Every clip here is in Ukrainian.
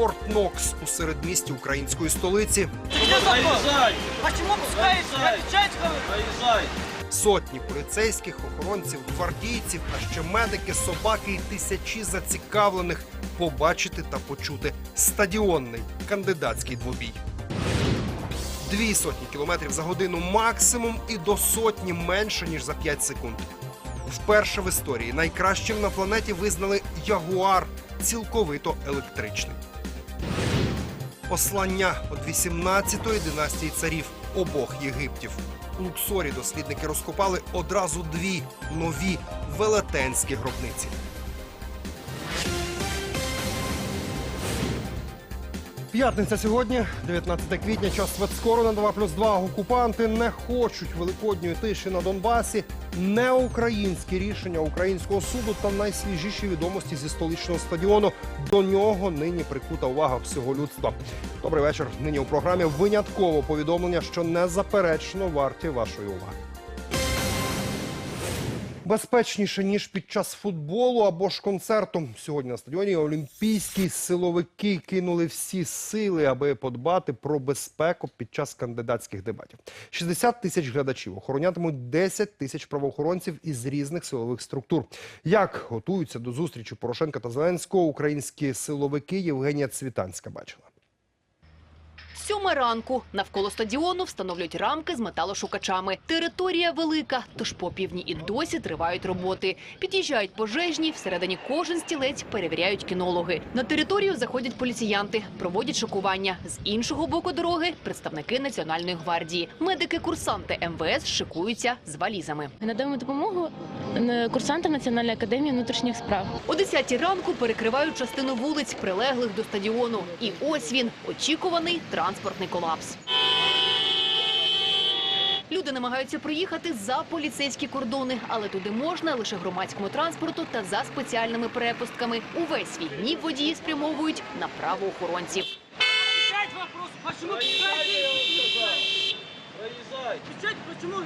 Форт Нокс у середмісті української столиці. Сотні поліцейських, охоронців, гвардійців, а ще медики, собаки і тисячі зацікавлених побачити та почути стадіонний кандидатський двобій. Дві сотні кілометрів за годину максимум і до сотні менше ніж за 5 секунд. Вперше в історії найкращим на планеті визнали Ягуар цілковито електричний. Послання від 18-ї династії царів обох Єгиптів. У Луксорі дослідники розкопали одразу дві нові велетенські гробниці. П'ятниця сьогодні, 19 квітня, час спецскору на 2 плюс 2. Окупанти не хочуть великодньої тиші на Донбасі. Не українські рішення українського суду та найсвіжіші відомості зі столичного стадіону. До нього нині прикута увага всього людства. Добрий вечір. Нині у програмі винятково повідомлення, що незаперечно варті вашої уваги. Безпечніше ніж під час футболу або ж концерту. Сьогодні на стадіоні олімпійські силовики кинули всі сили, аби подбати про безпеку під час кандидатських дебатів. 60 тисяч глядачів охоронятимуть 10 тисяч правоохоронців із різних силових структур. Як готуються до зустрічі Порошенка та Зеленського, українські силовики Євгенія Цвітанська бачила. Сьома ранку навколо стадіону встановлюють рамки з металошукачами. Територія велика, тож по півдні і досі тривають роботи. Під'їжджають пожежні, всередині кожен стілець перевіряють кінологи. На територію заходять поліціянти, проводять шокування. З іншого боку дороги представники національної гвардії. Медики-курсанти МВС шикуються з валізами. Надаємо допомогу курсантам Національної академії внутрішніх справ. О 10 ранку перекривають частину вулиць, прилеглих до стадіону. І ось він очікуваний транспортний колапс. Люди намагаються проїхати за поліцейські кордони, але туди можна лише громадському транспорту та за спеціальними перепустками. Увесь свій гнів водії спрямовують на правоохоронців. Отвечайте вопрос, почему пускаете? Проезжай! Отвечайте, почему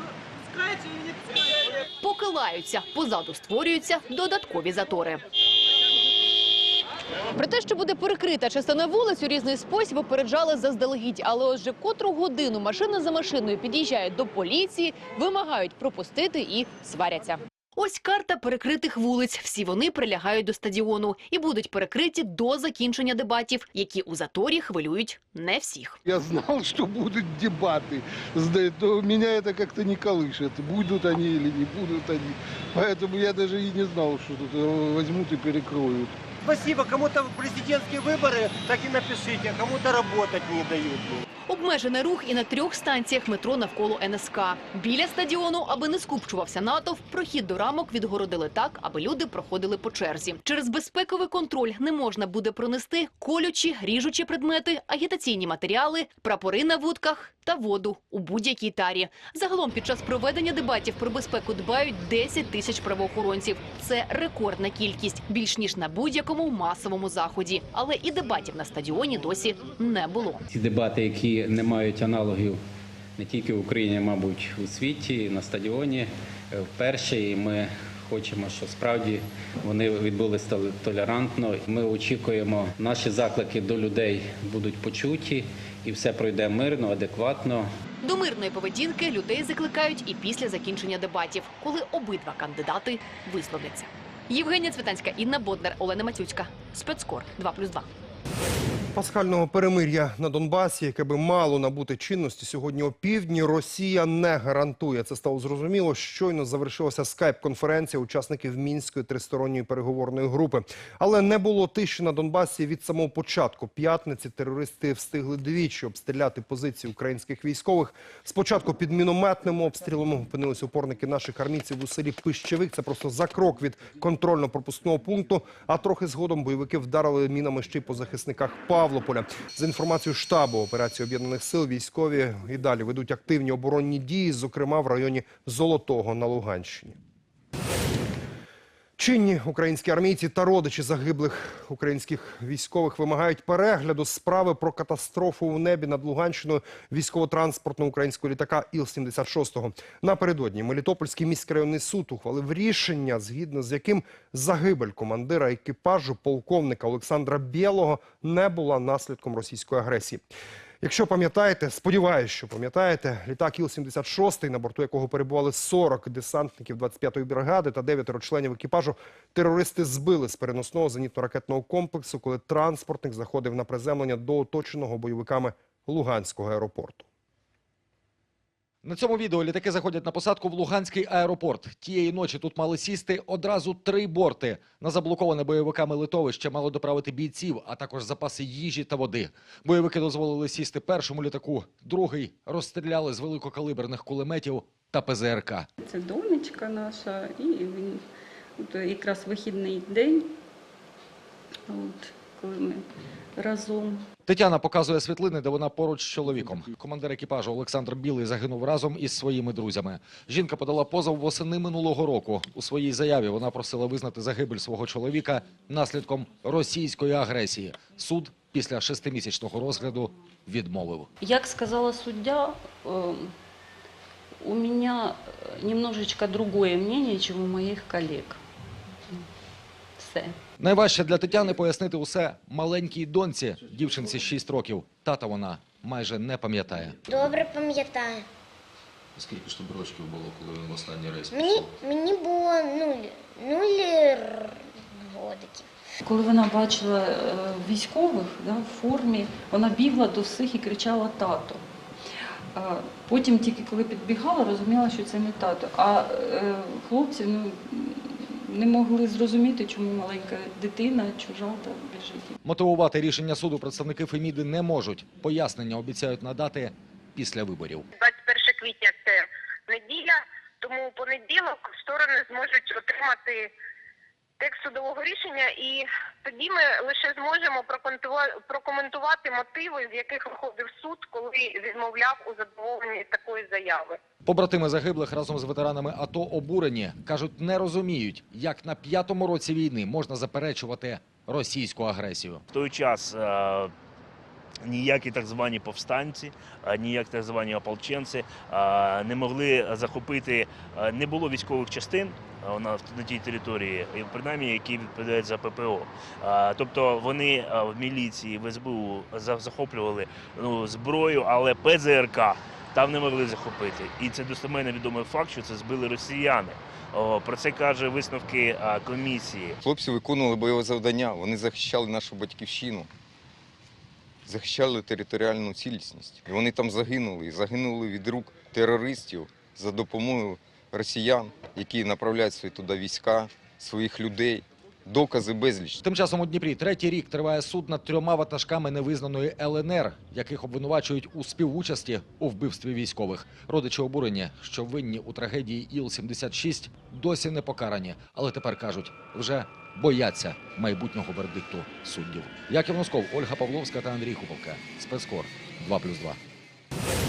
пускаете или не пускаете? Поки лаються, позаду створюються додаткові затори. Про те, що буде перекрита частина вулиць у різний спосіб, попереджали заздалегідь. Але ось вже в котру годину машина за машиною під'їжджають до поліції, вимагають пропустити і сваряться. Ось карта перекритих вулиць. Всі вони прилягають до стадіону і будуть перекриті до закінчення дебатів, які у заторі хвилюють не всіх. Я знал, что будут дебаты. Зда- то Меня это как-то не колышет. Будут они или не будут они. Поэтому я даже и не знал, что тут э, возьмут и перекроют. Спасибо. Кому-то президентские выборы, так и напишите. а Кому-то работать не дают. Обмежений рух і на трьох станціях метро навколо НСК. Біля стадіону, аби не скупчувався натовп, прохід до рамок відгородили так, аби люди проходили по черзі. Через безпековий контроль не можна буде пронести колючі, ріжучі предмети, агітаційні матеріали, прапори на вудках та воду у будь-якій тарі. Загалом під час проведення дебатів про безпеку дбають 10 тисяч правоохоронців. Це рекордна кількість, більш ніж на будь-якому масовому заході. Але і дебатів на стадіоні досі не було. Ці дебати, які не мають аналогів не тільки в Україні, мабуть, у світі, на стадіоні, е, вперше. І ми хочемо, щоб справді вони відбулися толерантно. Ми очікуємо, наші заклики до людей будуть почуті, і все пройде мирно, адекватно. До мирної поведінки людей закликають і після закінчення дебатів, коли обидва кандидати висловляться. Євгенія Цвітанська, Інна Боднар, Олена Матюцька. Спецкор 2+,2. Пасхального перемир'я на Донбасі, яке би мало набути чинності сьогодні опівдні, Росія не гарантує. Це стало зрозуміло. Щойно завершилася скайп-конференція учасників мінської тристоронньої переговорної групи. Але не було тиші на Донбасі від самого початку. П'ятниці терористи встигли двічі обстріляти позиції українських військових. Спочатку під мінометним обстрілом опинилися опорники наших армійців у селі Пищевик. Це просто за крок від контрольно-пропускного пункту. А трохи згодом бойовики вдарили мінами ще й по захисниках Павлополя. За інформацією штабу операції об'єднаних сил, військові і далі ведуть активні оборонні дії, зокрема в районі Золотого на Луганщині. Чинні українські армійці та родичі загиблих українських військових вимагають перегляду справи про катастрофу у небі над Луганщиною військово-транспортного українського літака Іл-76. Напередодні Мелітопольський міськрайонний суд ухвалив рішення, згідно з яким загибель командира екіпажу полковника Олександра Білого не була наслідком російської агресії. Якщо пам'ятаєте, сподіваюся, що пам'ятаєте, літак Іл-76, на борту якого перебували 40 десантників 25-ї бригади та 9 членів екіпажу, терористи збили з переносного зенітно-ракетного комплексу, коли транспортник заходив на приземлення до оточеного бойовиками Луганського аеропорту. На цьому відео літаки заходять на посадку в Луганський аеропорт. Тієї ночі тут мали сісти одразу три борти. На заблоковане бойовиками литовище мало доправити бійців, а також запаси їжі та води. Бойовики дозволили сісти першому літаку, другий розстріляли з великокалиберних кулеметів та ПЗРК. Це донечка наша, і він якраз вихідний день, от, коли ми разом. Тетяна показує світлини, де вона поруч з чоловіком. Командир екіпажу Олександр Білий загинув разом із своїми друзями. Жінка подала позов восени минулого року. У своїй заяві вона просила визнати загибель свого чоловіка наслідком російської агресії. Суд після шестимісячного розгляду відмовив. Як сказала суддя, е, у мене немножечко другое мнение, чем у моїх колег. Все. Найважче для Тетяни пояснити усе маленькій доньці, дівчинці 6 років. Тата вона майже не пам'ятає. Добре пам'ятаю. Скільки ж тобі років було, коли він в останній рейс? Мені, мені було нуль, нуль р- годиків. Коли вона бачила е, військових да, в формі, вона бігла до всіх і кричала тато. Потім, тільки коли підбігала, розуміла, що це не тато. А е, хлопці ну, не могли зрозуміти, чому маленька дитина чужа та біжить. Мотивувати рішення суду представники Феміди не можуть. Пояснення обіцяють надати після виборів. 21 квітня це неділя, тому у понеділок сторони зможуть отримати текст судового рішення, і тоді ми лише зможемо прокоментува- прокоментувати мотиви, з яких виходив суд, коли відмовляв у задоволенні такої заяви. Побратими загиблих разом з ветеранами АТО обурені. Кажуть, не розуміють, як на п'ятому році війни можна заперечувати російську агресію. В той час е, ніякі так звані повстанці, е, ніякі так звані ополченці е, не могли захопити, не було військових частин на, тій території, принаймні, які відповідають за ППО. Тобто вони в міліції, в СБУ захоплювали ну, зброю, але ПЗРК там не могли захопити. І це достеменно відомий факт, що це збили росіяни. О, Про це каже висновки е, комісії. Хлопці виконували бойове завдання, вони захищали нашу батьківщину, захищали територіальну цілісність. І вони там загинули. І загинули від рук терористів за допомогою росіян, які направляють свої туди війська, своїх людей. Докази безліч. Тим часом у Дніпрі третій рік триває суд над трьома ватажками невизнаної ЛНР, яких обвинувачують у співучасті у вбивстві військових. Родичі обурені, що винні у трагедії Іл-76 досі не покарані, але тепер кажуть, вже бояться майбутнього вердикту суддів. Яків Носков, Ольга Павловська та Андрій Куповка. Спецкор 2+,2.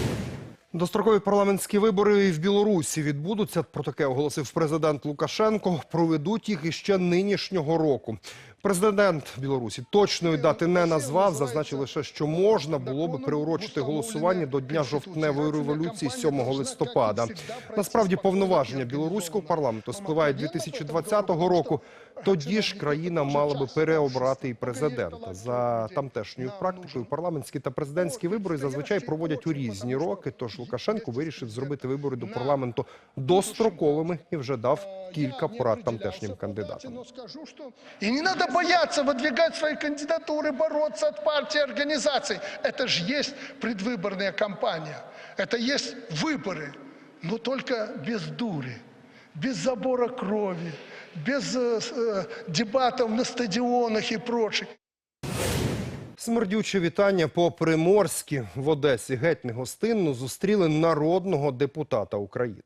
Дострокові парламентські вибори в Білорусі відбудуться. Про таке оголосив президент Лукашенко. Проведуть їх іще нинішнього року. Президент Білорусі точної дати не назвав. Зазначив лише, що можна було би приурочити голосування до дня жовтневої революції 7 листопада. Насправді повноваження білоруського парламенту спливають 2020 року. Тоді ж країна мала би переобрати і президента. За тамтешньою практикою парламентські та президентські вибори зазвичай проводять у різні роки. Тож Лукашенко вирішив зробити вибори до парламенту достроковими і вже дав кілька порад тамтешнім кандидатам. И не надо бояться выдвигать свои кандидатуры, бороться от партии, организаций. Это же есть предвыборная кампания. Это есть выборы, но только без дури, без забора крови, без э, э, дебатов на стадіонах і прочих. Смердюче вітання по Приморськи в Одесі геть негостинно зустріли народного депутата України.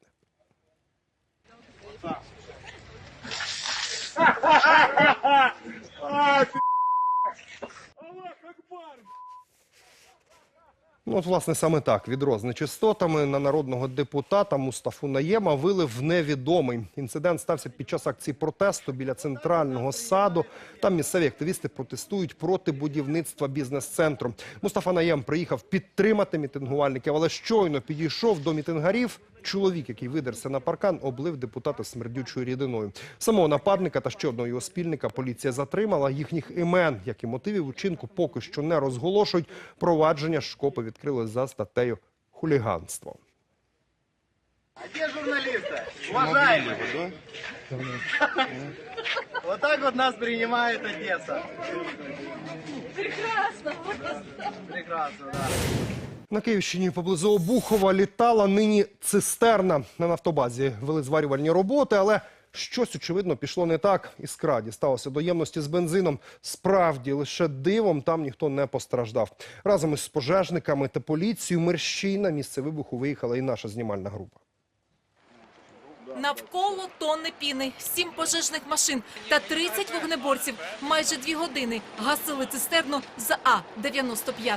Ну, от, власне, саме так. Відро з нечистотами на народного депутата Мустафу Наєма вилив невідомий. Інцидент стався під час акції протесту біля центрального саду. Там місцеві активісти протестують проти будівництва бізнес-центру. Мустафа Наєм приїхав підтримати мітингувальників, але щойно підійшов до мітингарів. Чоловік, який видерся на паркан, облив депутата смердючою рідиною. Самого нападника та ще одного його спільника поліція затримала. Їхніх імен, як і мотивів учинку, поки що не розголошують. Провадження шкопи відкрили за статтею хуліганство. А где журналисты? Уважаемые. Вот так вот нас принимает Одесса. Прекрасно. Прекрасно, да. На Київщині поблизу Обухова літала нині цистерна. На нафтобазі вели зварювальні роботи, але щось, очевидно, пішло не так. Іскра дісталося до ємності з бензином. Справді, лише дивом там ніхто не постраждав. Разом із пожежниками та поліцією мерщій на місце вибуху виїхала і наша знімальна група. Навколо тонни піни, сім пожежних машин та 30 вогнеборців. Майже дві години гасили цистерну за А-95.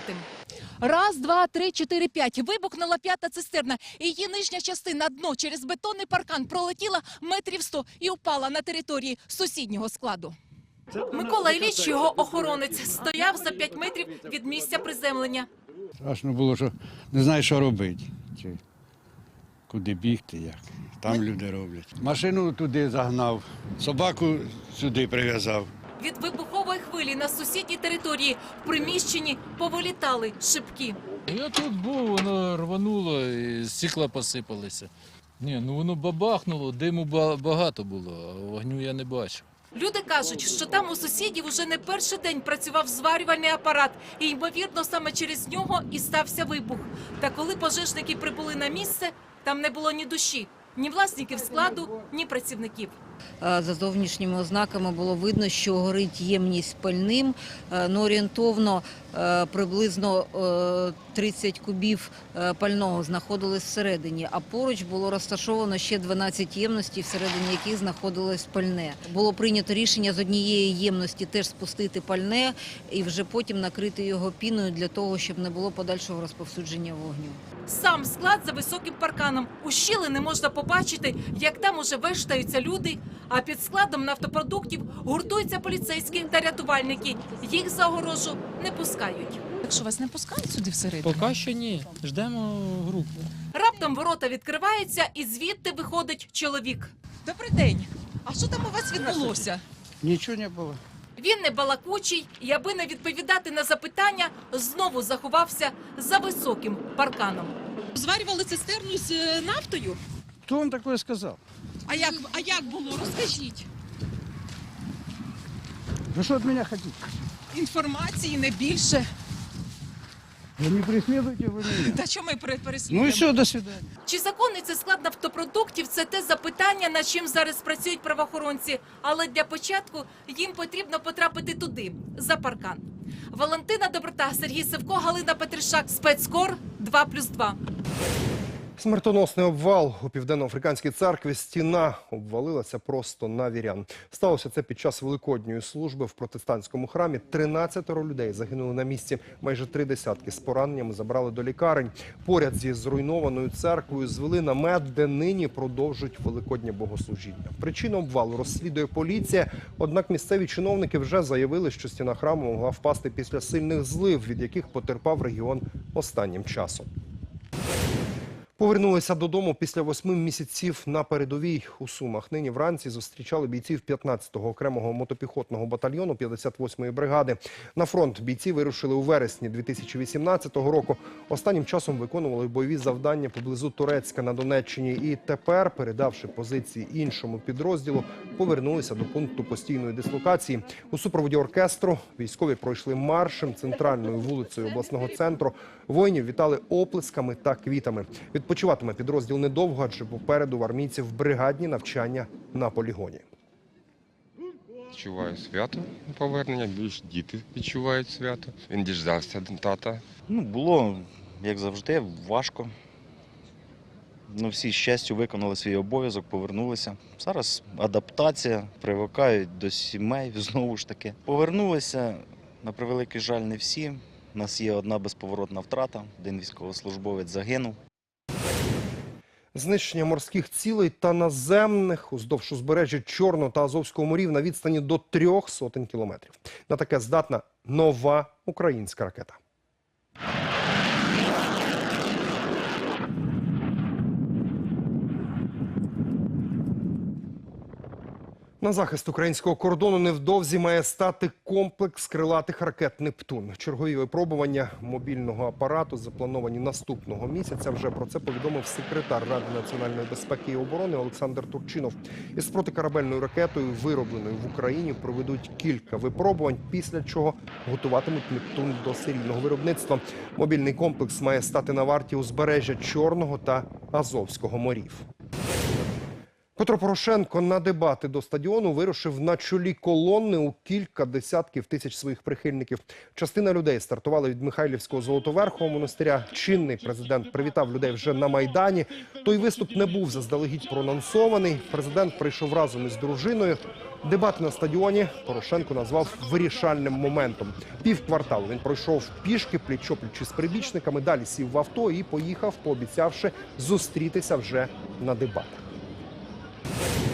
Раз, два, три, чотири, п'ять. Вибухнула п'ята цистерна. Її нижня частина дно через бетонний паркан пролетіла метрів сто і упала на території сусіднього складу. Микола Ілліч, його охоронець, стояв за 5 метрів від місця приземлення. Страшно було, що не знаєш, що робити. Чи куди бігти, як. Там люди роблять. Машину туди загнав, собаку сюди прив'язав. Від вибухової хвилі на сусідній території в приміщенні повилітали шибки. Я тут був, воно рвануло і стекла посипалися. Ні, ну воно бабахнуло, диму багато було, а вогню я не бачив. Люди кажуть, що там у сусідів уже не перший день працював зварювальний апарат, і ймовірно саме через нього і стався вибух. Та коли пожежники прибули на місце, там не було ні душі, ні власників складу, ні працівників. Е, За зовнішніми ознаками було видно, що горить ємність пальним. Е, Ну, орієнтовно е, приблизно е, 30 кубів пального знаходилось всередині, а поруч було розташовано ще 12 ємностей, всередині яких знаходилось пальне. Було прийнято рішення з однієї ємності теж спустити пальне і вже потім накрити його піною для того, щоб не було подальшого розповсюдження вогню. Сам склад за високим парканом. У щілини можна побачити, як там уже вештаються люди, а під складом нафтопродуктів гуртуються поліцейські та рятувальники. Їх за огорожу не пускають. Якщо вас не пускають сюди всередину? Поки що ні. Ждемо групу. Раптом ворота відкриваються, і звідти виходить чоловік. Добрий день. А що там у вас відбулося? Нічого не було. Він не балакучий, і аби не відповідати на запитання, знову заховався за високим парканом. Зварювали цистерну з е, нафтою? Хто вам таке сказав? А як, а як було? Розкажіть. Ви що від мене хочете? Інформації не більше. Ви не преслідуєте ви мене. Та що ми пере- переслідуємо? Ну і все, до свидання. Чи законний це склад нафтопродуктів? Це те запитання, над чим зараз працюють правоохоронці. Але для початку їм потрібно потрапити туди, за паркан. Валентина Доброта, Сергій Севко, Галина Петришак, спецкор 2+,2. Смертоносний обвал у південноафриканській церкві. Стіна обвалилася просто на вірян. Сталося це під час великодньої служби в протестантському храмі. 13 людей загинули на місці. Майже три десятки з пораненнями забрали до лікарень. Поряд зі зруйнованою церквою звели намет, де нині продовжують великоднє богослужіння. Причину обвалу розслідує поліція. Однак місцеві чиновники вже заявили, що стіна храму могла впасти після сильних злив, від яких потерпав регіон останнім часом. Повернулися додому після восьми місяців на передовій у Сумах. Нині вранці зустрічали бійців 15-го окремого мотопіхотного батальйону 58-ї бригади. На фронт бійці вирушили у вересні 2018 року. Останнім часом виконували бойові завдання поблизу Турецька на Донеччині. І тепер, передавши позиції іншому підрозділу, повернулися до пункту постійної дислокації. У супроводі оркестру військові пройшли маршем центральною вулицею обласного центру. Воїнів вітали оплесками та квітами. Відпочиватиме підрозділ недовго, адже попереду в армійців бригадні навчання на полігоні. Відчуваю свято повернення, більш діти відчувають свято. Він діждався тата. Ну, було, як завжди, важко. Ну, всі з щастю виконали свій обов'язок, повернулися. Зараз адаптація, привикають до сімей знову ж таки. Повернулися, на превеликий жаль, не всі. У нас є одна безповоротна втрата, один військовослужбовець загинув. Знищення морських цілей та наземних уздовж узбережжя Чорного та Азовського морів на відстані до трьох сотень кілометрів. На таке здатна нова українська ракета. На захист українського кордону невдовзі має стати комплекс крилатих ракет Нептун. Чергові випробування мобільного апарату заплановані наступного місяця. Вже про це повідомив секретар Ради національної безпеки і оборони Олександр Турчинов. Із протикорабельною ракетою, виробленою в Україні, проведуть кілька випробувань, після чого готуватимуть Нептун до серійного виробництва. Мобільний комплекс має стати на варті узбережжя Чорного та Азовського морів. Петро Порошенко на дебати до стадіону вирушив на чолі колонни у кілька десятків тисяч своїх прихильників. Частина людей стартувала від Михайлівського золотоверхового монастиря. Чинний президент привітав людей вже на майдані. Той виступ не був заздалегідь проанонсований. Президент прийшов разом із дружиною. Дебати на стадіоні Порошенко назвав вирішальним моментом. Пів кварталу він пройшов пішки, пліч-опліч із прибічниками. Далі сів в авто і поїхав, пообіцявши зустрітися вже на дебатах. Thank you.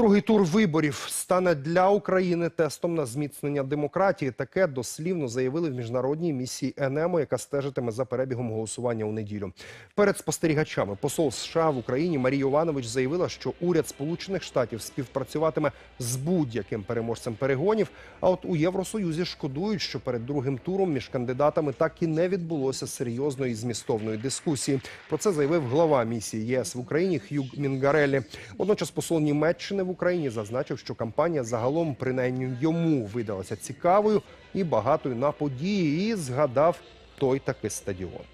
Другий тур виборів стане для України тестом на зміцнення демократії. Таке дослівно заявили в міжнародній місії ЕНЕМО, яка стежитиме за перебігом голосування у неділю. Перед спостерігачами посол США в Україні Марія Іванович заявила, що уряд Сполучених Штатів співпрацюватиме з будь-яким переможцем перегонів. А от у Євросоюзі шкодують, що перед другим туром між кандидатами так і не відбулося серйозної змістовної дискусії. Про це заявив глава місії ЄС в Україні Х'юг Мінгарелі. Водночас посол Німеччини в Україні зазначив, що кампанія загалом принаймні йому видалася цікавою і багатою на події. І згадав той таки стадіон.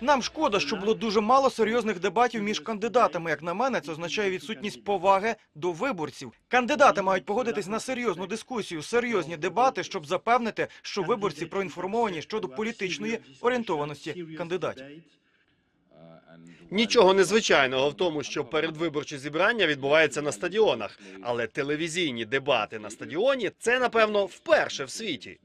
Нам шкода, що було дуже мало серйозних дебатів між кандидатами. Як на мене, це означає відсутність поваги до виборців. Кандидати мають погодитись на серйозну дискусію, серйозні дебати, щоб запевнити, що виборці проінформовані щодо політичної орієнтованості кандидатів. Нічого незвичайного в тому, що передвиборчі зібрання відбуваються на стадіонах, але телевізійні дебати на стадіоні це напевно вперше в світі.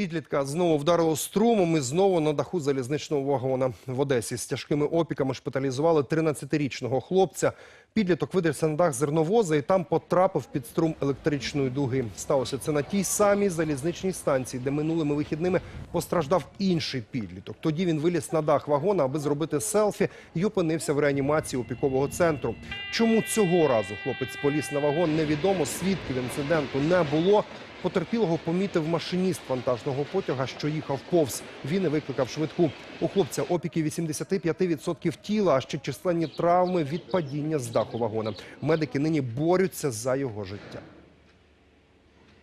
Підлітка знову вдарило струмом і знову на даху залізничного вагона в Одесі. З тяжкими опіками шпиталізували 13-річного хлопця. Підліток видерся на дах зерновоза і там потрапив під струм електричної дуги. Сталося це на тій самій залізничній станції, де минулими вихідними постраждав інший підліток. Тоді він виліз на дах вагона, аби зробити селфі, і опинився в реанімації опікового центру. Чому цього разу хлопець поліз на вагон, невідомо. Свідків інциденту не було. Потерпілого помітив машиніст вантажного потяга, що їхав повз. Він і викликав швидку. У хлопця опіки 85% тіла, а ще численні травми від падіння з даху вагона. Медики нині борються за його життя.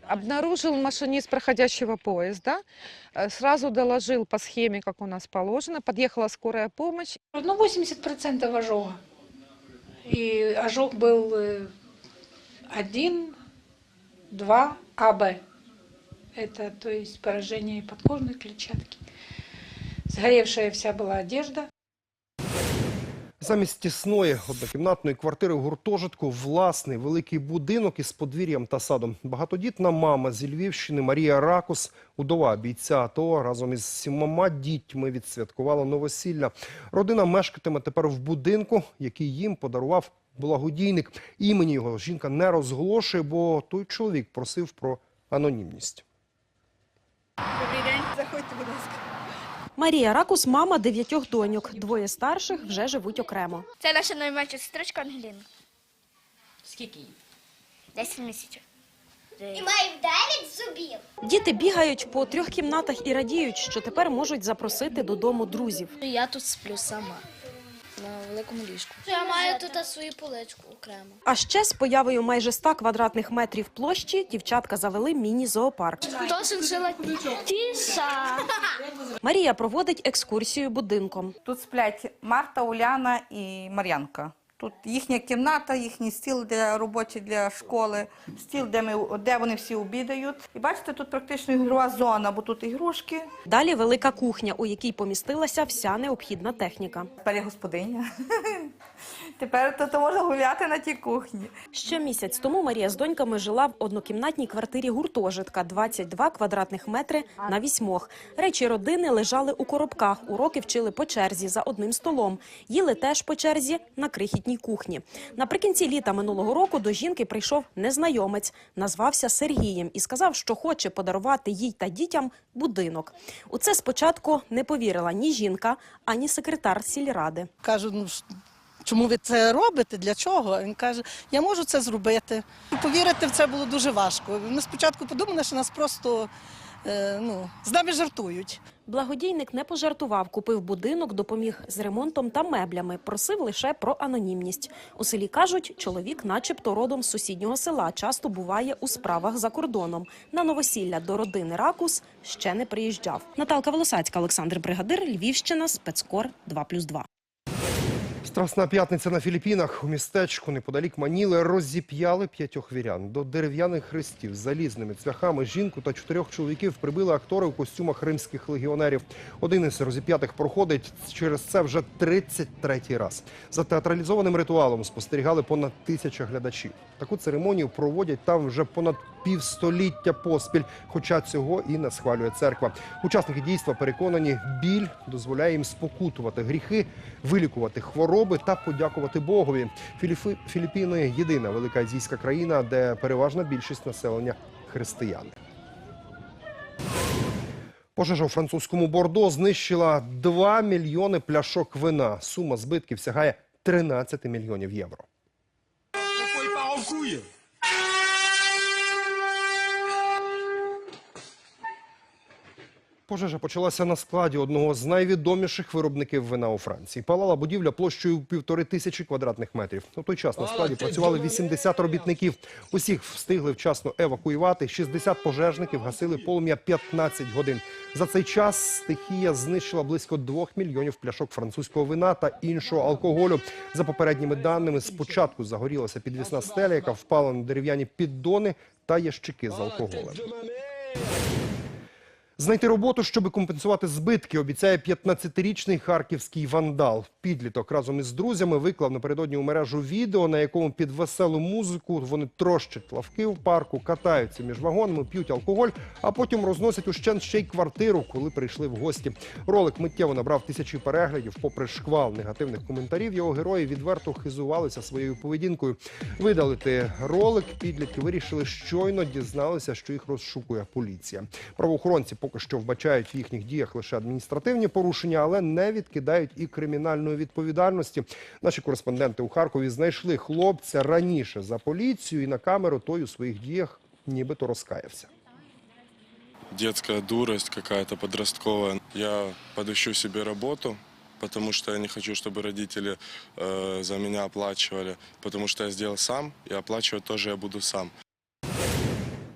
Обнаружил машинист проходящего поезда, э, сразу доложил по схеме, как у нас положено, подъехала скорая помощь. Ну, 80% ожога. И ожог был э, 1, 2 АБ. Это, то есть, поражение подкожной клетчатки. Сгоревшая вся была одежда. Замість тісної однокімнатної квартири в гуртожитку власний великий будинок із подвір'ям та садом. Багатодітна мама зі Львівщини Марія Ракус, удова бійця АТО, разом із сімома дітьми відсвяткувала новосілля. Родина мешкатиме тепер в будинку, який їм подарував благодійник. Імені його жінка не розголошує, бо той чоловік просив про анонімність. Добрий день. Марія Ракус – мама дев'ятьох доньок. Двоє старших вже живуть окремо. Це наша найменша сестричка Ангеліна. Скільки їй? 10 місяців. І має дев'ять зубів. Діти бігають по трьох кімнатах і радіють, що тепер можуть запросити додому друзів. Я тут сплю сама на великому ліжку. Я маю тут свою поличку окремо. А ще з появою майже 100 квадратних метрів площі дівчатка завели міні-зоопарк. Хто шиншила? Тіша. Марія проводить екскурсію будинком. Тут сплять Марта, Уляна і Мар'янка. Тут їхня кімната, їхній стіл для робочі для школи, стіл, де ми де вони всі обідають. І бачите, тут практично ігрова зона, бо тут ігрушки. Далі велика кухня, у якій помістилася вся необхідна техніка. Тепер я господиня. Тепер то, то можна гуляти на тій кухні. Ще місяць тому Марія з доньками жила в однокімнатній квартирі гуртожитка 22 квадратних метри на вісьмох. Речі родини лежали у коробках. Уроки вчили по черзі за одним столом. Їли теж по черзі на крихітній кухні. Наприкінці літа минулого року до жінки прийшов незнайомець, назвався Сергієм і сказав, що хоче подарувати їй та дітям будинок. У це спочатку не повірила ні жінка, ані секретар сільради. Кажу, ну чому ви це робите? Для чого? Він каже, я можу це зробити. Повірити в це було дуже важко. Ми спочатку подумали, що нас просто е, ну, з нами жартують. Благодійник не пожартував, купив будинок, допоміг з ремонтом та меблями. Просив лише про анонімність. У селі кажуть, чоловік, начебто родом з сусіднього села, часто буває у справах за кордоном. На новосілля до родини Ракус ще не приїжджав. Наталка Волосацька, Олександр Бригадир, Львівщина, спецкор 2+,2. Страсна п'ятниця на Філіппінах. У містечку неподалік Маніли розіп'яли п'ятьох вірян. До дерев'яних хрестів з залізними цвяхами жінку та чотирьох чоловіків прибили актори у костюмах римських легіонерів. Один із розіп'ятих проходить через це вже 33-й раз. За театралізованим ритуалом спостерігали понад тисяча глядачів. Таку церемонію проводять там вже понад півстоліття поспіль, хоча цього і не схвалює церква. Учасники дійства переконані, біль дозволяє їм спокутувати гріхи, вилікувати хвороби та подякувати Богові. Філіфи- Філіппіни єдина велика азійська країна, де переважна більшість населення християни. Пожежа у французькому Бордо знищила 2 мільйони пляшок вина. Сума збитків сягає 13 мільйонів євро. Пожежа почалася на складі одного з найвідоміших виробників вина у Франції. Палала будівля площею півтори тисячі квадратних метрів. У той час на складі працювали 80 робітників. Усіх встигли вчасно евакуювати. 60 пожежників гасили полум'я 15 годин. За цей час стихія знищила близько 2 мільйонів пляшок французького вина та іншого алкоголю. За попередніми даними, спочатку загорілася підвісна стеля, яка впала на дерев'яні піддони та ящики з алкоголем. Знайти роботу, щоб компенсувати збитки, обіцяє 15-річний харківський вандал. Підліток разом із друзями виклав напередодні у мережу відео, на якому під веселу музику вони трощать лавки в парку, катаються між вагонами, п'ють алкоголь, а потім розносять ущент ще й квартиру, коли прийшли в гості. Ролик миттєво набрав тисячі переглядів. Попри шквал негативних коментарів, його герої відверто хизувалися своєю поведінкою. Видалити ролик підлітки вирішили щойно дізналися, що їх розшукує поліція. Правоохоронці поки що вбачають в їхніх діях лише адміністративні порушення, але не відкидають і кримінальної відповідальності. Наші кореспонденти у Харкові знайшли хлопця раніше за поліцію, і на камеру той у своїх діях нібито розкаявся. детская дурость какая-то подростковая. Я подыщу себе работу, потому что я не хочу, чтобы родители э, за меня оплачивали, потому что я сделал сам, и оплачивать тоже я буду сам.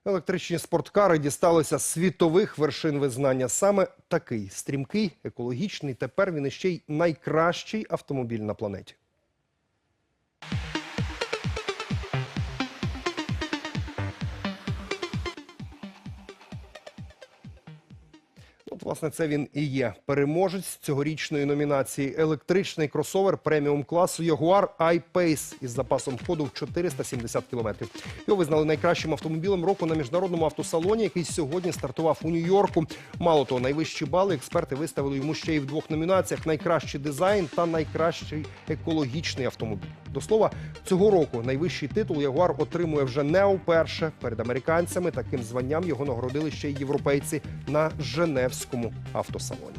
Електричні спорткари дісталися світових вершин визнання. Саме такий стрімкий, екологічний. Тепер він іще й найкращий автомобіль на планеті. От, власне, це він і є переможець цьогорічної номінації. Електричний кросовер преміум класу Jaguar I-Pace із запасом ходу в 470 кілометрів. Його визнали найкращим автомобілем року на міжнародному автосалоні, який сьогодні стартував у Нью-Йорку. Мало того, найвищі бали експерти виставили йому ще й в двох номінаціях: найкращий дизайн та найкращий екологічний автомобіль. До слова, цього року найвищий титул Ягуар отримує вже не уперше перед американцями. Таким званням його нагородили ще й європейці на Женевському автосалоні.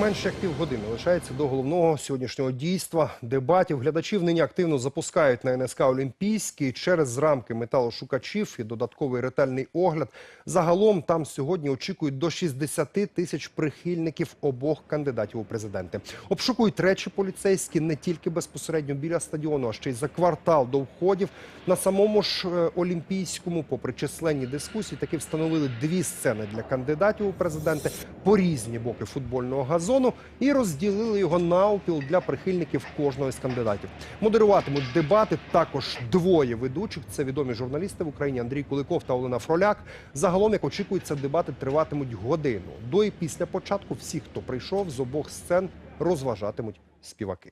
Менше як півгодини лишається до головного сьогоднішнього дійства дебатів. Глядачів нині активно запускають на НСК Олімпійський через рамки металошукачів і додатковий ретельний огляд. Загалом там сьогодні очікують до 60 тисяч прихильників обох кандидатів у президенти. Обшукують речі поліцейські не тільки безпосередньо біля стадіону, а ще й за квартал до входів. На самому ж е, Олімпійському, попри численні дискусії, таки встановили дві сцени для кандидатів у президенти по різні боки футбольного газону і розділили його навпіл для прихильників кожного з кандидатів. Модеруватимуть дебати також двоє ведучих. Це відомі журналісти в Україні Андрій Куликов та Олена Фроляк. Загалом, як очікується, дебати триватимуть годину. До і після початку всі, хто прийшов з обох сцен, розважатимуть співаки.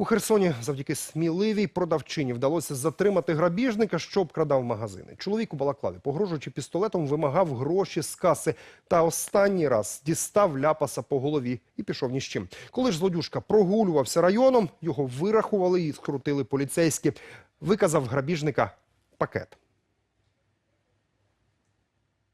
У Херсоні завдяки сміливій продавчині вдалося затримати грабіжника, що обкрадав магазини. Чоловік у балаклаві, погрожуючи пістолетом, вимагав гроші з каси та останній раз дістав ляпаса по голові і пішов ні з чим. Коли ж злодюжка прогулювався районом, його вирахували і скрутили поліцейські. Виказав грабіжника пакет.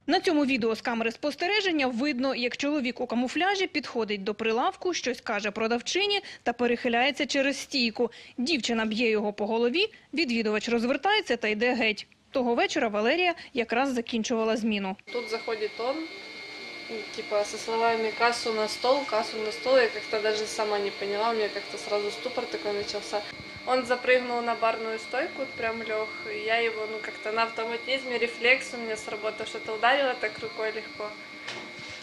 На цьому відео з камери спостереження видно, як чоловік у камуфляжі підходить до прилавку, щось каже продавчині та перехиляється через стійку. Дівчина б'є його по голові, відвідувач розвертається та йде геть. Того вечора Валерія якраз закінчувала зміну. Тут заходит он, типа со словами кассу на стол, кассу на стол. Я как-то даже сама не поняла, у меня как-то сразу ступор такой начался. Он запрыгнул на барную стойку, прям лег. и Я его, ну как-то на автоматизме, рефлекс у меня сработал, что-то ударила так рукой легко.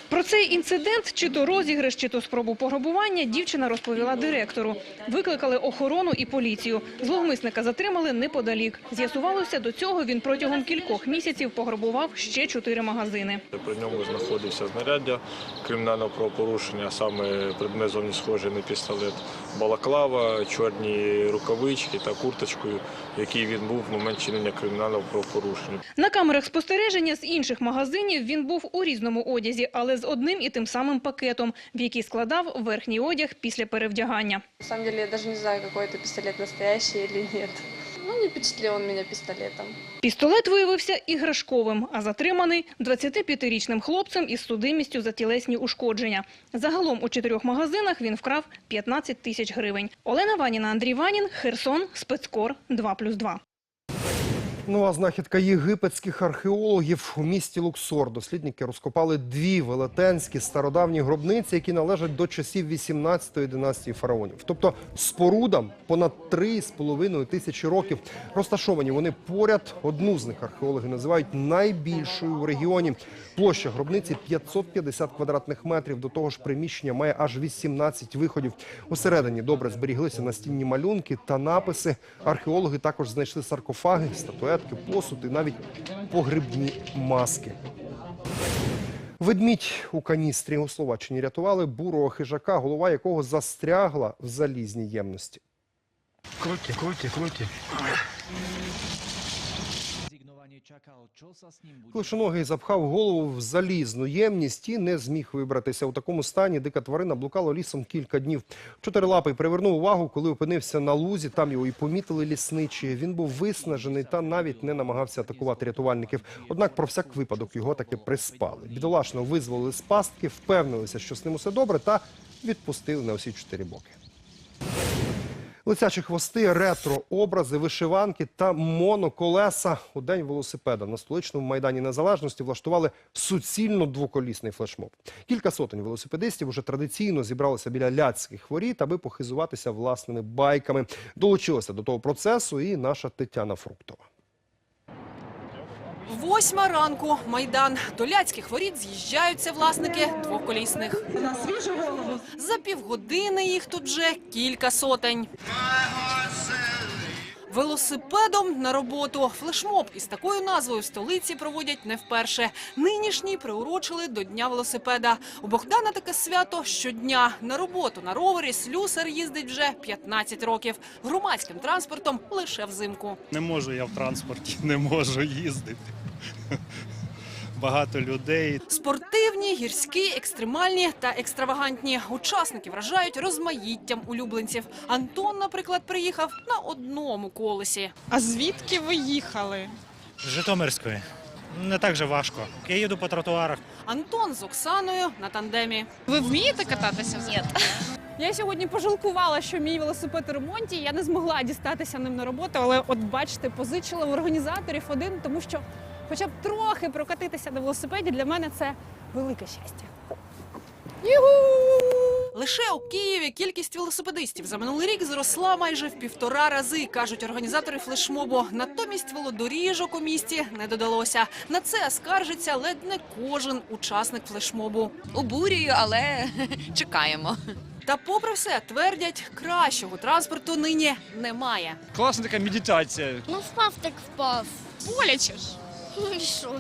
Про цей інцидент, чи то розіграш, чи то спробу пограбування, дівчина розповіла директору. Викликали охорону і поліцію. Зловмисника затримали неподалік. З'ясувалося, до цього він протягом кількох місяців пограбував ще чотири магазини. При ньому знаходився знаряддя кримінального правопорушення, саме предмет зовні схожий на пістолет, балаклава, чорні рукавички та курточкою, який він був в момент чинення кримінального правопорушення. На камерах спостереження з інших магазинів він був у різному одязі, але з одним і тим самим пакетом, в який складав верхній одяг після перевдягання. Насправді, я даже не знаю, який це пістолет настоящий чи нет. Ну, не впечатлив він мене пістолетом. Пістолет виявився іграшковим, а затриманий 25-річним хлопцем із судимістю за тілесні ушкодження. Загалом у чотирьох магазинах він вкрав 15 тисяч гривень. Олена Ваніна, Андрій Ванін, Херсон, спецкор 2+,2. Нова знахідка єгипетських археологів у місті Луксор. Дослідники розкопали дві велетенські стародавні гробниці, які належать до часів 18-ї династії фараонів. Тобто спорудам понад 3,5 тисячі років. Розташовані вони поряд. Одну з них археологи називають найбільшою в регіоні. Площа гробниці 550 квадратних метрів. До того ж, приміщення має аж 18 виходів. Усередині добре зберіглися настінні малюнки та написи. Археологи також знайшли саркофаги, статуетки, посуд і навіть погребні маски. Ведмідь у каністрі у Словаччині рятували бурого хижака, голова якого застрягла в залізній ємності. Круті, круті, крути. Клишоногий запхав голову в залізну ємність і не зміг вибратися. У такому стані дика тварина блукала лісом кілька днів. Чотирилапий привернув увагу, коли опинився на лузі. Там його і помітили лісничі. Він був виснажений та навіть не намагався атакувати рятувальників. Однак про всяк випадок його таки приспали. Бідолашно визволили з пастки, впевнилися, що з ним усе добре, та відпустили на усі чотири боки. Лицячі хвости, ретро-образи, вишиванки та моноколеса. У день велосипеда на столичному майдані Незалежності влаштували суцільно двоколісний флешмоб. Кілька сотень велосипедистів уже традиційно зібралися біля ляцьких воріт, аби похизуватися власними байками. Долучилася до того процесу і наша Тетяна Фруктова. Восьма ранку майдан до ляцьких воріт з'їжджаються власники двоколісних. За півгодини їх тут вже кілька сотень. Велосипедом на роботу флешмоб із такою назвою в столиці проводять не вперше. Нинішній приурочили до дня велосипеда. У Богдана таке свято щодня. На роботу на ровері слюсар їздить вже 15 років. Громадським транспортом лише взимку. Не можу я в транспорті, не можу їздити. Багато людей. Спортивні, гірські, екстремальні та екстравагантні. Учасники вражають розмаїттям улюбленців. Антон, наприклад, приїхав на одному колесі. А звідки ви їхали? З Житомирської. Не так же важко. Я їду по тротуарах. Антон з Оксаною на тандемі. Ви вмієте кататися? Ні. Я сьогодні пожалкувала, що мій велосипед у ремонті. Я не змогла дістатися ним на роботу, але от бачите, позичила в організаторів один, тому що хоча б трохи прокатитися на велосипеді для мене це велике щастя. Лише у Києві кількість велосипедистів за минулий рік зросла майже в півтора рази, кажуть організатори флешмобу. Натомість велодоріжок у місті не додалося. На це скаржиться ледь не кожен учасник флешмобу. Обурюю, але чекаємо. Та попри все твердять, кращого транспорту нині немає. Класна така медитація. Ну впав так впав. Боляче ж. Ну і що?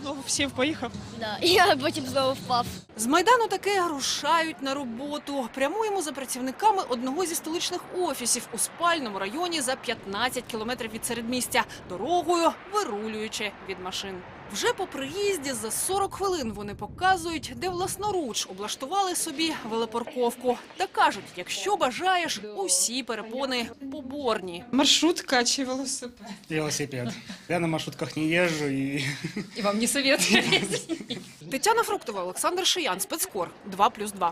Знову сів, поїхав. Да. Я потім знову впав. З Майдану таки рушають на роботу. Прямуємо за працівниками одного зі столичних офісів у спальному районі за 15 кілометрів від середмістя, дорогою вирулюючи від машин. Вже по приїзді за 40 хвилин вони показують, де власноруч облаштували собі велопарковку. Та кажуть, якщо бажаєш, усі перепони поборні. Маршрутка чи велосипед? Велосипед. Я на маршрутках не езжу и... І вам не совет. Тетяна Фруктова, Олександр Шиян, спецкор 2+,2.